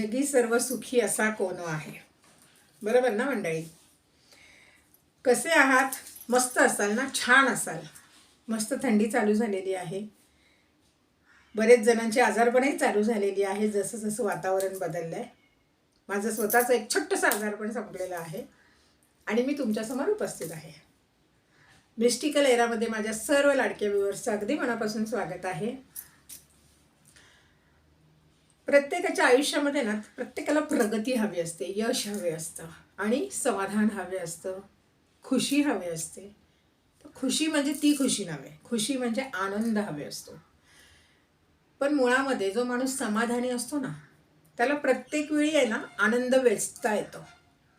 जगी सर्व सुखी असा कोण आहे. बरोबर ना मंडळी? कसे आहात? मस्त असाल ना? छान असाल. मस्त थंडी चालू झालेली आहे. बरेच जणांची आजारपणही चालू झालेली आहे जसं जसं वातावरण बदललं आहे माझं स्वतःचं एक छोटंसं आजारपण संपलेलं आहे आणि मी तुमच्यासमोर उपस्थित आहे. मिस्टिकल एरामध्ये माझ्या सर्व लाडक्या व्ह्युअर्सचं अगदी मनापासून स्वागत आहे. प्रत्येकाच्या आयुष्यामध्ये ना प्रत्येकाला प्रगती हवी असते यश हवे असतं आणि समाधान हवे असतं खुशी हवी असते. तर खुशी म्हणजे ती खुशी नव्हे खुशी म्हणजे आनंद हवे असतो. पण मुळामध्ये जो माणूस समाधानी असतो ना त्याला प्रत्येक वेळी आहे ना आनंद वेचता येतो.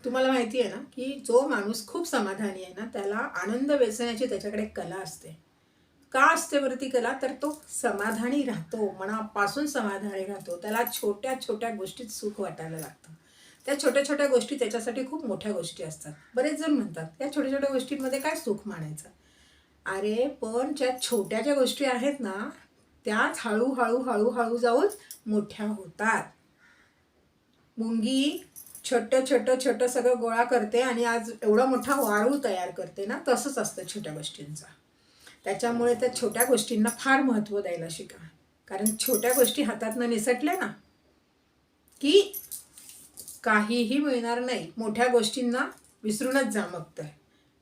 तुम्हाला माहिती आहे ना की जो माणूस खूप समाधानी आहे ना त्याला आनंद वेचण्याची त्याच्याकडे कला असते. का असते वरती कला? तर तो समाधानी राहतो. मनापासून समाधानी राहतो. त्याला छोट्या छोट्या गोष्टीत सुख वाटायला लागतं. त्या छोट्या छोट्या गोष्टी त्याच्यासाठी खूप मोठ्या गोष्टी असतात. बरेच जण म्हणतात या छोट्या छोट्या गोष्टींमध्ये काय सुख मानायचं? अरे पण ज्या छोट्या ज्या गोष्टी आहेत ना त्याच हळूहळू हळूहळू जाऊन मोठ्या होतात. मुंगी छोटं छोटं छोटं सगळं गोळा करते आणि आज एवढा मोठा वाळू तयार करते ना तसंच असतं छोट्या गोष्टींचा. त्याच्यामुळे त्या छोट्या गोष्टींना फार महत्त्व द्यायला शिका. कारण छोट्या गोष्टी हातातनं निसटल्या ना की काहीही मिळणार नाही. मोठ्या गोष्टींना विसरूनच जा मग तर.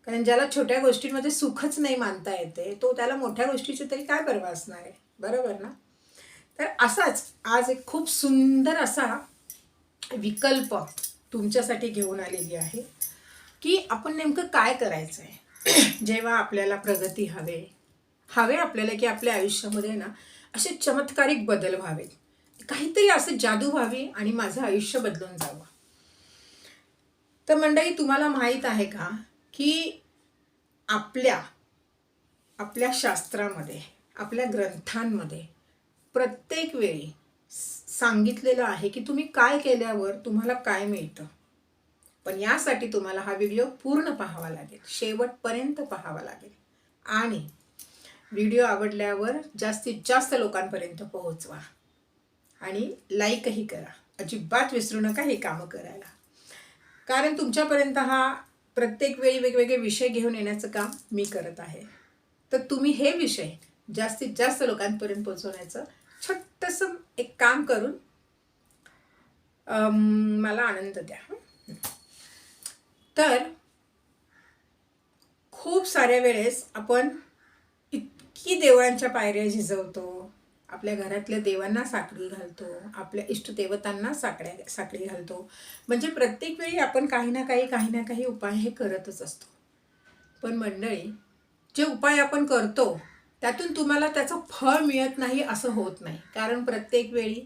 कारण ज्याला छोट्या गोष्टींमध्ये सुखच नाही मानता येते तो त्याला मोठ्या गोष्टीची तरी काय परवा असणार आहे? बरोबर ना? तर असाच आज एक खूप सुंदर असा विकल्प तुमच्यासाठी घेऊन आलेली आहे की आपण नेमकं काय करायचं आहे जेव्हा आपल्याला प्रगती हवे हवे आपल्याला की आपल्या आयुष्यामध्ये ना असे चमत्कारिक बदल व्हावेत. काहीतरी असं जादू व्हावी आणि माझं आयुष्य बदलून जावं. तर मंडळी तुम्हाला माहीत आहे का की आपल्या आपल्या शास्त्रामध्ये आपल्या ग्रंथांमध्ये प्रत्येक वेळी सांगितलेलं आहे की तुम्ही काय केल्यावर तुम्हाला काय मिळतं? पण यासाठी तुम्हाला हा व्हिडिओ पूर्ण पाहावा लागेल. शेवटपर्यंत पाहावा लागेल. आणि व्हिडिओ आवडल्यावर जास्तीत जास्त लोकांपर्यंत पोहोचवा. आणि लाईकही करा. अजिबात विसरू नका हे कामं करायला. कारण तुमच्यापर्यंत हा प्रत्येक वेळी वेगवेगळे विषय घेऊन येण्याचं काम मी करत आहे. तर तुम्ही हे विषय जास्तीत जास्त लोकांपर्यंत पोहोचवण्याचं छोटंसं एक काम करून मला आनंद द्या. तर खूप साऱ्या वेळेस आपण इतकी देवळांच्या पायऱ्या झिजवतो आपल्या घरातल्या देवांना साखळी घालतो आपल्या इष्टदेवतांना साकड्या साखळी घालतो. म्हणजे प्रत्येक वेळी आपण काही ना काही काही ना काही उपाय हे करतच असतो. पण मंडळी जे उपाय आपण करतो त्यातून तुम्हाला त्याचं फळ मिळत नाही असं होत नाही. कारण प्रत्येक वेळी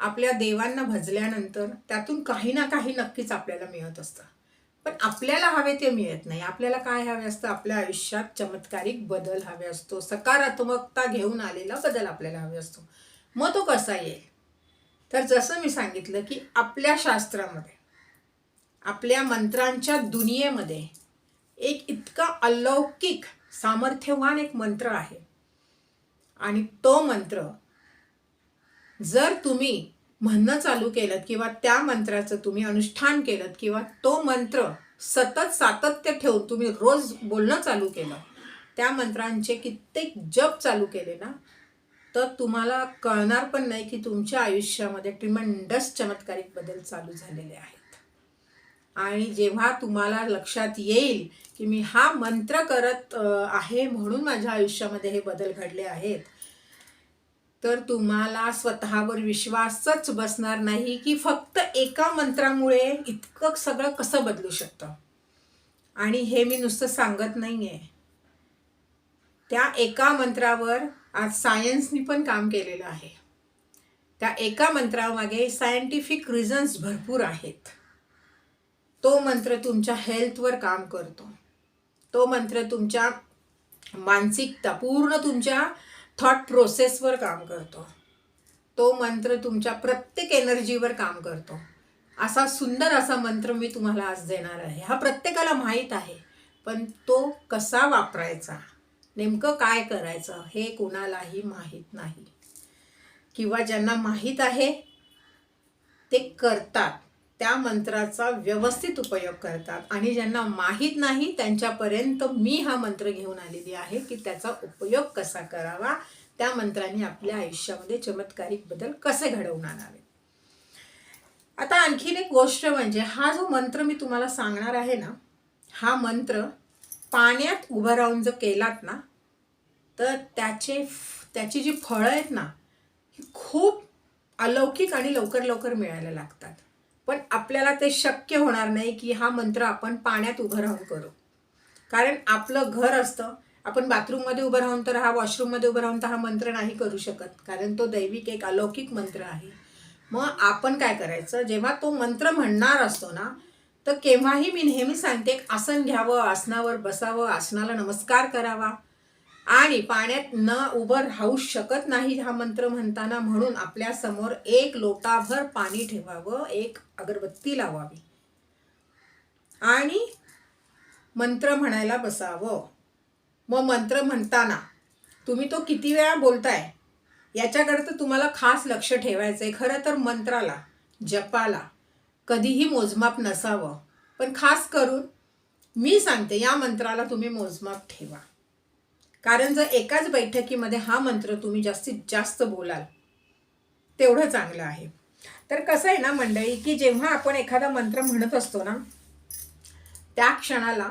आपल्या देवांना भजल्यानंतर त्यातून काही ना काही नक्कीच आपल्याला मिळत असतं. पण आपल्याला हवे ते मिळत नाही. आपल्याला काय हवे असतं? आपल्या आयुष्यात चमत्कारिक बदल हवे असतो. सकारात्मकता घेऊन आलेला बदल आपल्याला हवे असतो. मग तो कसा येईल? तर जसं मी सांगितलं की आपल्या शास्त्रामध्ये आपल्या मंत्रांच्या दुनियेमध्ये एक इतका अलौकिक सामर्थ्यवान एक मंत्र आहे. आणि तो मंत्र जर तुम्ही म्हणणं चालू केलं किंवा त्या मंत्राचं तुम्ही अनुष्ठान केलं किंवा तो मंत्र सतत सातत्य ठेवून तुम्ही रोज बोलणं चालू केलं त्या मंत्रांचे कित्येक जप चालू केले ना तर तुम्हाला कळणार पण नाही की तुमच्या आयुष्यामध्ये ट्रिमंडस चमत्कारिक बदल चालू झालेले आहेत. आणि जेव्हा तुम्हाला लक्षात येईल की मी हा मंत्र करत आहे म्हणून माझ्या आयुष्यामध्ये हे बदल घडले आहेत तर तुम्हाला स्वतःवर विश्वासच बसणार नाही की फक्त एका मंत्रामुळे इतकं सगळं कसं बदलू शकतं. आणि हे मी नुसतं सांगत नाही आहे त्या एका मंत्रावर आज सायन्सनी पण काम केलेलं आहे. त्या एका मंत्रामागे सायंटिफिक रिझन्स भरपूर आहेत. तो मंत्र तुमच्या हेल्थवर काम करतो. तो मंत्र तुमच्या मानसिकता पूर्ण तुमच्या थॉट प्रोसेसवर काम करतो. तो मंत्र तुमच्या प्रत्येक एनर्जीवर काम करतो. असा सुंदर असा मंत्र मी तुम्हाला आज देणार आहे. हा प्रत्येकाला माहीत आहे पण तो कसा वापरायचा? नेमकं काय करायचं हे कोणालाही माहीत नाही. किंवा ज्यांना माहीत आहे ते करतात. त्या मंत्राचा व्यवस्थित उपयोग करतात. आणि ज्यांना माहीत नाही त्यांच्यापर्यंत मी हा मंत्र घेऊन आलेली आहे की त्याचा उपयोग कसा करावा? त्या मंत्राने आपल्या आयुष्यामध्ये चमत्कारिक बदल कसे घडवून आणावे आता आणखीन एक गोष्ट म्हणजे हा जो मंत्र मी तुम्हाला सांगणार आहे ना हा मंत्र पाण्यात उभं राहून जर केलात ना तर त्याचे त्याची जी फळं आहेत ना ही खूप अलौकिक आणि लवकर लवकर मिळायला लागतात. पण आपल्याला ते शक्य होणार नाही की हा मंत्र आपण पाण्यात उभं राहून करू. कारण आपलं घर असतं आपण बाथरूममध्ये उभं राहून तर हा वॉशरूममध्ये उभं राहून तर हा मंत्र नाही करू शकत. कारण तो दैविक एक अलौकिक मंत्र आहे. मग आपण काय करायचं? जेव्हा तो मंत्र म्हणणार असतो ना तर केव्हाही मी नेहमी सांगते एक आसन घ्यावं आसनावर बसावं आसनाला नमस्कार करावा. आणि पाण्यात न उभं राहू शकत नाही हा मंत्र म्हणताना म्हणून आपल्यासमोर एक लोटाभर पाणी ठेवावं एक अगरबत्ती लावावी. आणि मंत्र म्हणायला बसावं. मग मंत्र म्हणताना तुम्ही तो किती वेळा बोलताय? याच्याकडे तर तुम्हाला खास लक्ष ठेवायचं आहे खरं तर मंत्राला जपाला कधीही मोजमाप नसावं. पण खास करून मी सांगते या मंत्राला तुम्ही मोजमाप ठेवा. कारण जर एकाच बैठकीमध्ये हा मंत्र तुम्ही जास्तीत जास्त बोलाल तेवढं चांगलं आहे. तर कसं आहे ना मंडळी की जेव्हा आपण एखादा मंत्र म्हणत असतो ना त्या क्षणाला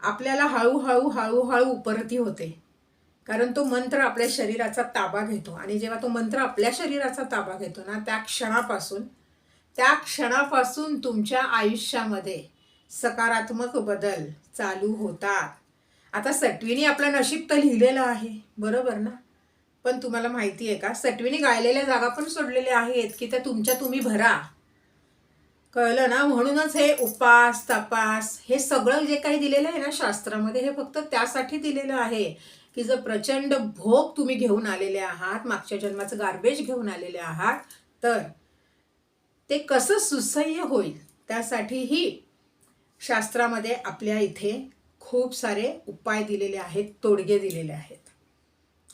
आपल्याला हळूहळू हळूहळू उपरती होते. कारण तो मंत्र आपल्या शरीराचा ताबा घेतो आणि जेव्हा तो मंत्र आपल्या शरीराचा ताबा घेतो ना त्या क्षणापासून त्या क्षणापासून तुमच्या आयुष्यामध्ये सकारात्मक बदल चालू होतात. आता सटवीने आपलं नशीब तर लिहिलेलं आहे. बरोबर ना? पण तुम्हाला माहिती आहे का? सटवीने गायलेल्या जागा पण सोडलेल्या आहेत की त्या तुमच्या तुम्ही भरा. कळलं ना? म्हणूनच हे उपास तपास हे सगळं जे काही दिलेलं आहे ना शास्त्रामध्ये हे फक्त त्यासाठी दिलेलं आहे की जर प्रचंड भोग तुम्ही घेऊन आलेले आहात मागच्या जन्माचं गार्बेज घेऊन आलेले आहात तर ते कसं सुसह्य होईल? त्यासाठीही शास्त्रामध्ये आपल्या इथे खूप सारे उपाय दिलेले आहेत तोडगे दिलेले आहेत.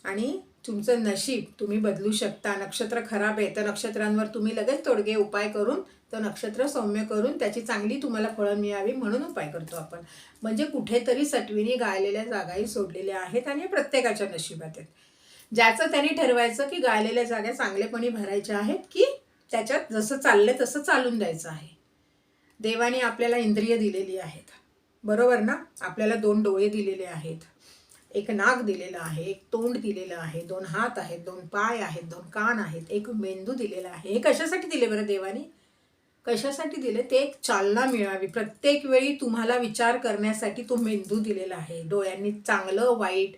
आणि तुमचं नशीब तुम्ही बदलू शकता. नक्षत्र खराब आहे तर नक्षत्रांवर तुम्ही लगेच तोडगे उपाय करून तर नक्षत्र सौम्य करून त्याची चांगली तुम्हाला फळं मिळावी म्हणून उपाय करतो आपण. म्हणजे कुठेतरी सटवीने गायलेल्या जागाही सोडलेल्या आहेत आणि प्रत्येकाच्या नशिबात आहेत. ज्याचं त्यांनी ठरवायचं की गायलेल्या जागा चांगलेपणी भरायच्या आहेत की त्याच्यात जसं चाललं तसं चालून द्यायचं आहे. देवाने आपल्याला इंद्रिय दिलेली आहेत. बरोबर ना? आपल्याला दोन डोळे दिलेले आहेत. एक नाक दिलेलं आहे एक तोंड दिलेलं आहे दोन हात आहेत दोन पाय आहेत दोन कान आहेत एक मेंदू दिलेला आहे. हे कशासाठी दिले बरं देवाने? कशासाठी दिले? ते एक चालना मिळावी. प्रत्येक वेळी तुम्हाला विचार करण्यासाठी तो मेंदू दिलेला आहे. डोळ्यांनी चांगलं वाईट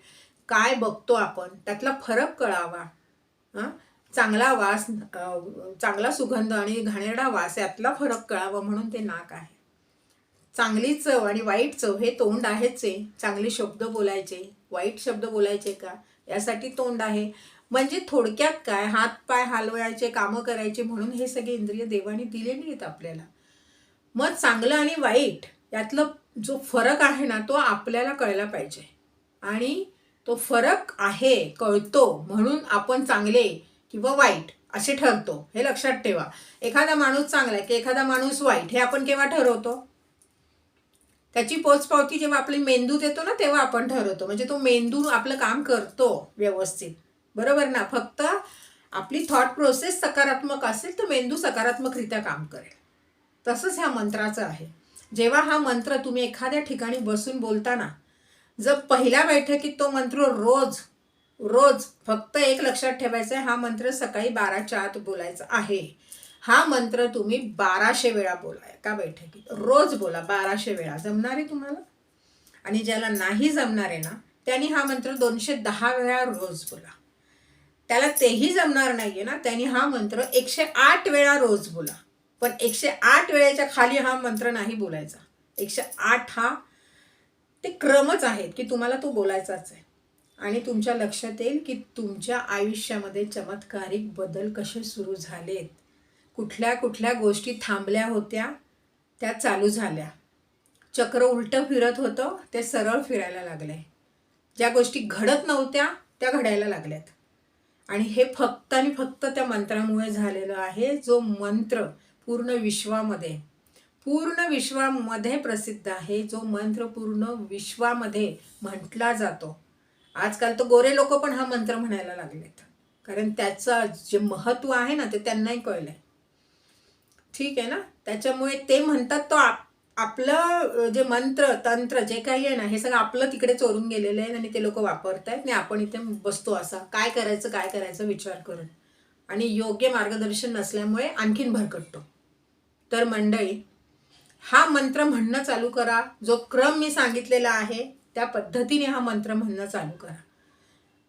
काय बघतो आपण त्यातला फरक कळावा. हां? चांगला वास चांगला सुगंध आणि घाणेरडा वास यातला फरक कळावा म्हणून ते नाक आहे. चांगली चव आणि वाईट चव हे तोंड आहेच. आहे चांगले शब्द बोलायचे. वाईट शब्द बोलायचे का? यासाठी तोंड आहे. म्हणजे थोडक्यात काय? हात पाय हलवायचे कामं करायचे म्हणून हे सगळे इंद्रिय देवाने दिलेली आहेत आपल्याला. मग चांगलं आणि वाईट यातलं जो फरक आहे ना तो आपल्याला कळला पाहिजे. आणि तो फरक आहे कळतो म्हणून आपण चांगले किंवा वाईट असे ठरतो. हे लक्षात ठेवा. एखादा माणूस चांगला आहे की एखादा माणूस वाईट हे आपण केव्हा ठरवतो? त्याची पोचपावती जेव्हा आपली मेंदू देतो ना तेव्हा आपण ठरवतो. म्हणजे तो मेंदू आपलं काम करतो व्यवस्थित. बरोबर ना? फक्त आपली थॉट प्रोसेस सकारात्मक असेल तर मेंदू सकारात्मकरित्या काम करेल. तसंच ह्या मंत्राचं आहे. जेव्हा हा मंत्र तुम्ही एखाद्या ठिकाणी बसून बोलताना जर पहिल्या बैठकीत तो मंत्र रोज रोज फक्त एक लक्षात ठेवायचं आहे हा मंत्र सकाळी बाराच्या आत बोलायचा आहे. हा मंत्र तुम्ही बाराशे वेळा बोला एका बैठकीत. रोज बोला बाराशे वेळा. जमणार आहे तुम्हाला? आणि ज्याला नाही जमणार आहे ना त्यांनी हा मंत्र दोनशे दहा वेळा रोज बोला. त्याला तेही जमणार नाहीये ना त्यांनी हा मंत्र एकशे आठ वेळा रोज बोला. पण एकशे आठ वेळेच्या खाली हा मंत्र नाही बोलायचा. एकशे आठ हा ते क्रमच आहेत की तुम्हाला तो बोलायचाच आहे. आणि तुमच्या लक्षात येईल की तुमच्या आयुष्यामध्ये चमत्कारिक बदल कसे सुरू झालेत. कुठल्या कुठल्या गोष्टी थांबल्या होत्या त्या चालू झाल्या. चक्र उलटं फिरत होतं ते सरळ फिरायला लागले. ज्या गोष्टी घडत नव्हत्या त्या घडायला लागल्यात. आणि हे फक्त आणि फक्त त्या मंत्रामुळे झालेलं आहे जो मंत्र पूर्ण विश्वामध्ये पूर्ण विश्वामध्ये प्रसिद्ध आहे जो मंत्र पूर्ण विश्वामध्ये म्हटला जातो. आजकाल तर गोरे लोक पण हा मंत्र म्हणायला लागलेत. कारण त्याचं जे महत्त्व आहे ना ते त्यांनाही कळलं आहे ठीक आहे ना? त्याच्यामुळे ते म्हणतात तो आप आपलं जे मंत्र तंत्र जे काही आहे ना हे सगळं आपलं तिकडे चोरून गेलेलं आहे आणि ते लोक वापरत आहेत आणि आपण इथे बसतो असा. काय करायचं काय करायचं विचार करून. आणि योग्य मार्गदर्शन नसल्यामुळे आणखीन भरकटतो. तर मंडळी हा मंत्र म्हणणं चालू करा. जो क्रम मी सांगितलेला आहे त्या पद्धतीने हा मंत्र म्हणणं चालू करा.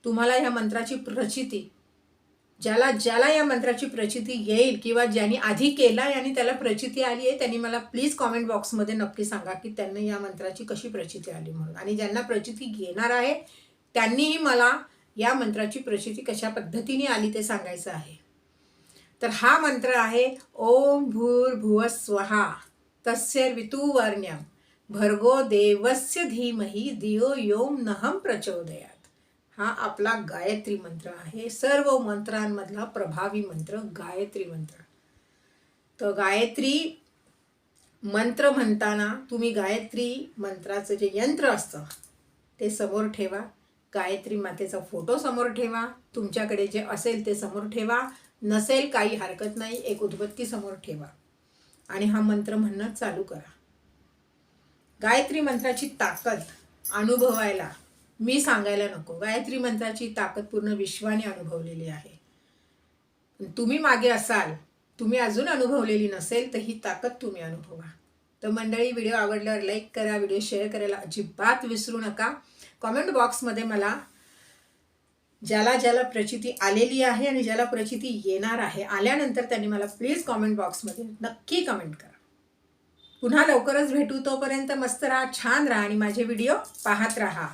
तुम्हाला ह्या मंत्राची प्रचिती ज्याला ज्याला या मंत्राची प्रचिती येईल किंवा ज्यांनी आधी केला आणि त्याला प्रचिती आली आहे त्यांनी मला प्लीज कॉमेंट बॉक्समध्ये नक्की सांगा की त्यांना या मंत्राची कशी प्रचिती आली म्हणून. आणि ज्यांना प्रचिती घेणार आहे त्यांनीही मला या मंत्राची प्रचिती कशा पद्धतीने आली ते सांगायचं आहे. तर हा मंत्र आहे ओम भूर्भुव स्वहा तस्य ऋतुवर्ण्यम भर्गो देवस्य धीमहि धियो योम नहम प्रचोदयात. हा आपला गायत्री मंत्र आहे. सर्व मंत्रांमधला प्रभावी मंत्र गायत्री मंत्र. तर गायत्री मंत्र म्हणताना तुम्ही गायत्री मंत्राचं जे यंत्र असतं ते समोर ठेवा. गायत्री मातेचा फोटो समोर ठेवा. तुमच्याकडे जे असेल ते समोर ठेवा. नसेल काही हरकत नाही एक उदबत्ती समोर ठेवा. आणि हा मंत्र म्हणणं चालू करा. गायत्री मंत्राची ताकद अनुभवायला मी सांगायला नको. गायत्री मंत्राची ताकद पूर्ण विश्वाने अनुभवलेली आहे. तुम्ही मागे असाल तुम्ही अजून अनुभवलेली नसेल तर ही ताकद तुम्ही अनुभवा. तर मंडळी व्हिडिओ आवडल्यावर लाईक करा व्हिडिओ शेअर करायला अजिबात विसरू नका. कॉमेंट बॉक्समध्ये मला ज्याला ज्याला प्रचिती आलेली आहे आणि ज्याला प्रचिती येणार आहे आल्यानंतर त्यांनी मला प्लीज कॉमेंट बॉक्समध्ये नक्की कमेंट करा. पुन्हा लवकरच भेटू. तोपर्यंत मस्त राहा छान राहा आणि माझे व्हिडिओ पाहत राहा.